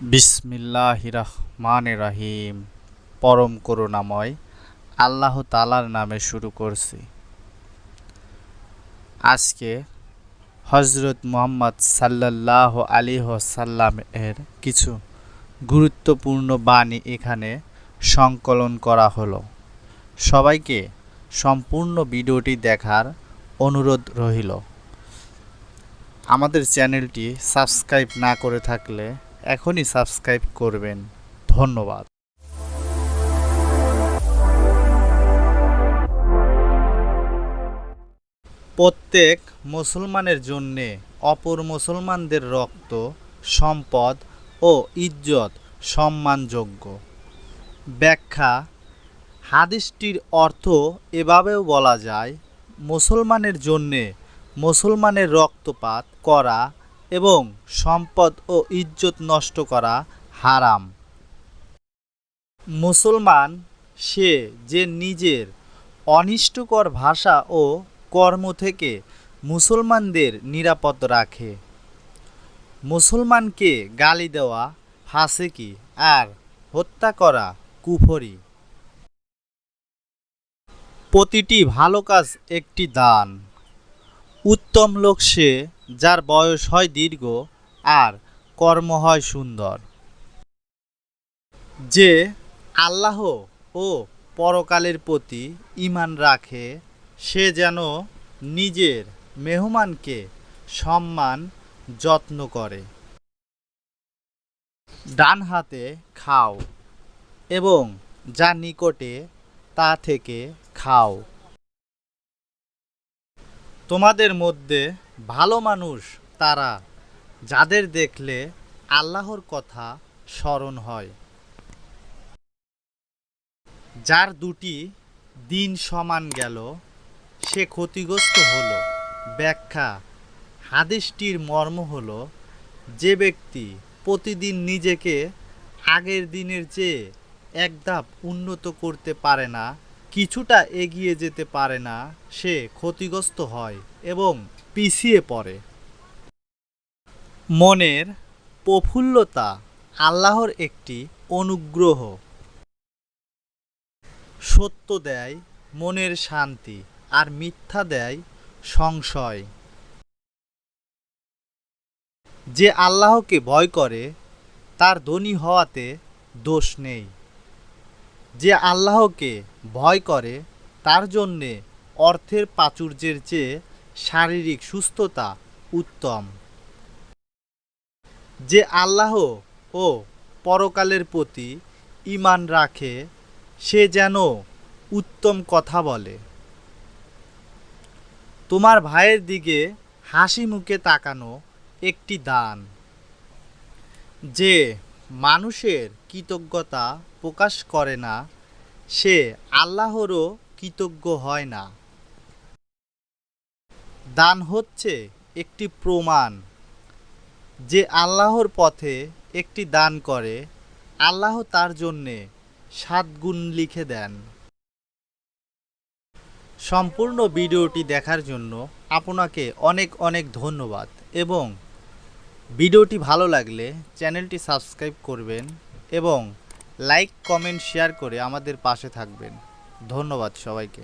বিসমিল্লাহ রহমান রাহিম। পরম করুণাময় আল্লাহ তালার নামে শুরু করছি। আজকে হজরত মোহাম্মদ সাল্লাহ আলী সাল্লাম এর কিছু গুরুত্বপূর্ণ বাণী এখানে সংকলন করা হলো। সবাইকে সম্পূর্ণ ভিডিওটি দেখার অনুরোধ রহিল আমাদের চ্যানেলটি সাবস্ক্রাইব না করে থাকলে এখনই সাবস্ক্রাইব করবেন। ধন্যবাদ। প্রত্যেক মুসলমানের জন্যে অপর মুসলমানদের রক্ত, সম্পদ ও ইজ্জত সম্মানযোগ্য। ব্যাখ্যা, হাদিসটির অর্থ এভাবেও বলা যায়, মুসলমানের জন্যে মুসলমানের রক্তপাত করা এবং সম্পদ ও ইজ্জত নষ্ট করা হারাম। মুসলমান, সে যে নিজের অনিষ্টকর ভাষা ও কর্ম থেকে মুসলমানদের নিরাপদ রাখে। মুসলমানকে গালি দেওয়া, ফাসেকি আর হত্যা করা কুফরি। প্রতিটি ভালো কাজ একটি দান। উত্তম লোক সে যার বয়স হয় দীর্ঘ আর কর্ম হয় সুন্দর। যে আল্লাহ ও পরকালের প্রতি ইমান রাখে, সে যেন নিজের মেহমানকে সম্মান, যত্ন করে। ডান হাতে খাও এবং যা নিকটে তা থেকে খাও। তোমাদের মধ্যে ভালো মানুষ তারা যাদের দেখলে আল্লাহর কথা স্মরণ হয়। যার দুটি দিন সমান গেল, সে ক্ষতিগ্রস্ত হলো। ব্যাখ্যা, হাদিসটির মর্ম হল, যে ব্যক্তি প্রতিদিন নিজেকে আগের দিনের চেয়ে এক ধাপ উন্নত করতে পারে না কিছুটা এগিয়ে যেতে পারে না, সে ক্ষতিগ্রস্ত হয় এবং পিছিয়ে পড়ে। মনের প্রফুল্লতা আল্লাহর একটি অনুগ্রহ। সত্য দেয় মনের শান্তি আর মিথ্যা দেয় সংশয়। যে আল্লাহকে ভয় করে, তার ধনী হওয়াতে দোষ নেই। যে আল্লাহকে ভয় করে, তার জন্যে অর্থের প্রাচুর্যের চেয়ে শারীরিক সুস্থতা উত্তম। যে আল্লাহ ও পরকালের প্রতি ইমান রাখে, সে যেন উত্তম কথা বলে। তোমার ভাইয়ের দিকে হাসি মুখে তাকানো একটি দান। যে মানুষের কৃতজ্ঞতা প্রকাশ করে না, সে আল্লাহরও কৃতজ্ঞ হয় না। দান হচ্ছে একটি প্রমাণ। যে আল্লাহর পথে একটি দান করে, আল্লাহ তার জন্যে সাত গুণ লিখে দেন। সম্পূর্ণ ভিডিওটি দেখার জন্য আপনাকে অনেক অনেক ধন্যবাদ এবং ভিডিওটি ভালো লাগলে চ্যানেলটি সাবস্ক্রাইব করবেন এবং লাইক, কমেন্ট, শেয়ার করে আমাদের পাশে থাকবেন। ধন্যবাদ সবাইকে।